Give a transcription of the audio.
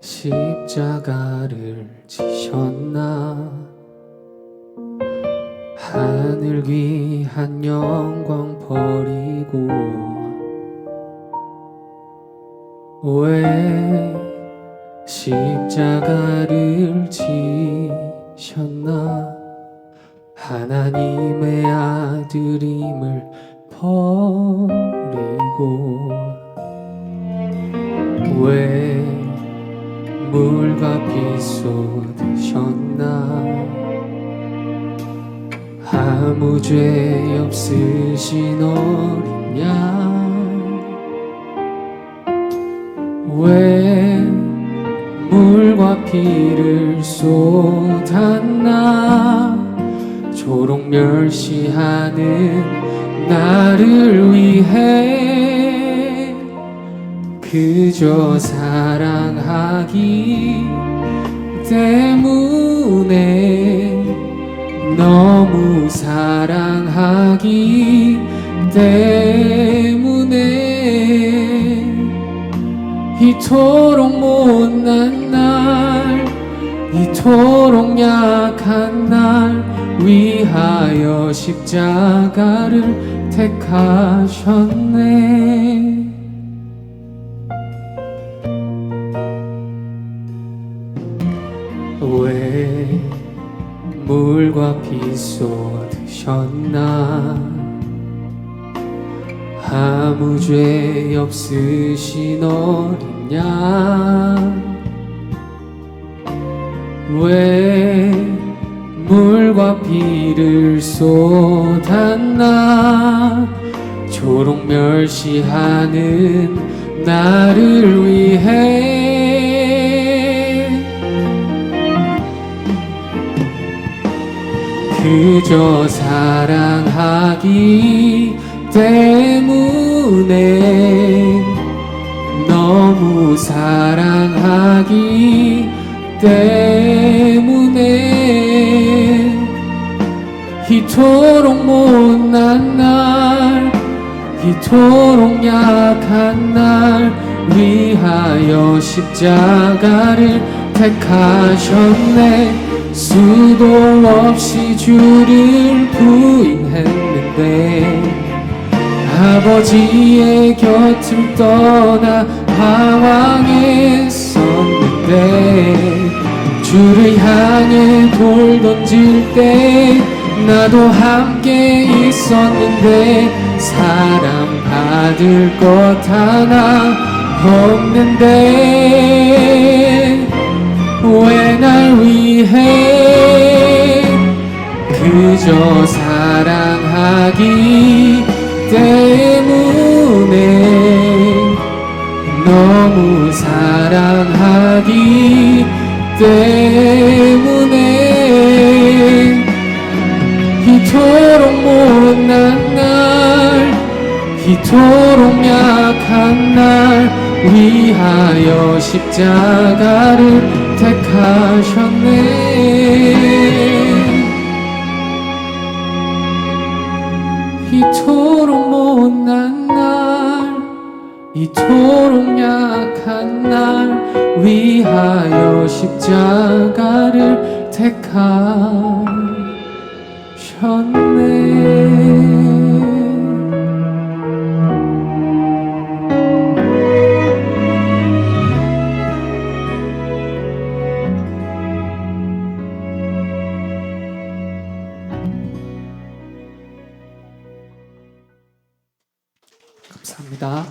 십자가를 지셨나? 하늘 귀한 영광 버리고 왜 십자가를 지셨나? 하나님의 아들임을 버리고 피 쏟으셨나? 아무 죄 없으신 어린 양. 왜 물과 피를 쏟았나? 초록 멸시하는 나를 위해 그저 사랑하기 때문에 너무 사랑하기 때문에 이토록 못난 날 이토록 약한 날 위하여 십자가를 택하셨네 물과 피 쏟으셨나? 아무 죄 없으신 어린 양왜 물과 피를 쏟았나? 초록 멸시하는 나를 위해 그저 사랑하기 때문에 너무 사랑하기 때문에 이토록 못난 날 이토록 약한 날 위하여 십자가를 택하셨네 수도 없이 주를 부인했는데 아버지의 곁을 떠나 방황했었는데 주를 향해 돌 던질 때 나도 함께 있었는데 사랑 받을 것 하나 없는데 왜 날 위해 그저 사랑하기 때문에 너무 사랑하기 때문에 이토록 못난 날 이토록 약한 날 위하여 십자가를 택하셨네. 이토록 못난 날 이토록 약한 날 위하여 십자가를 택하셨네 감사합니다.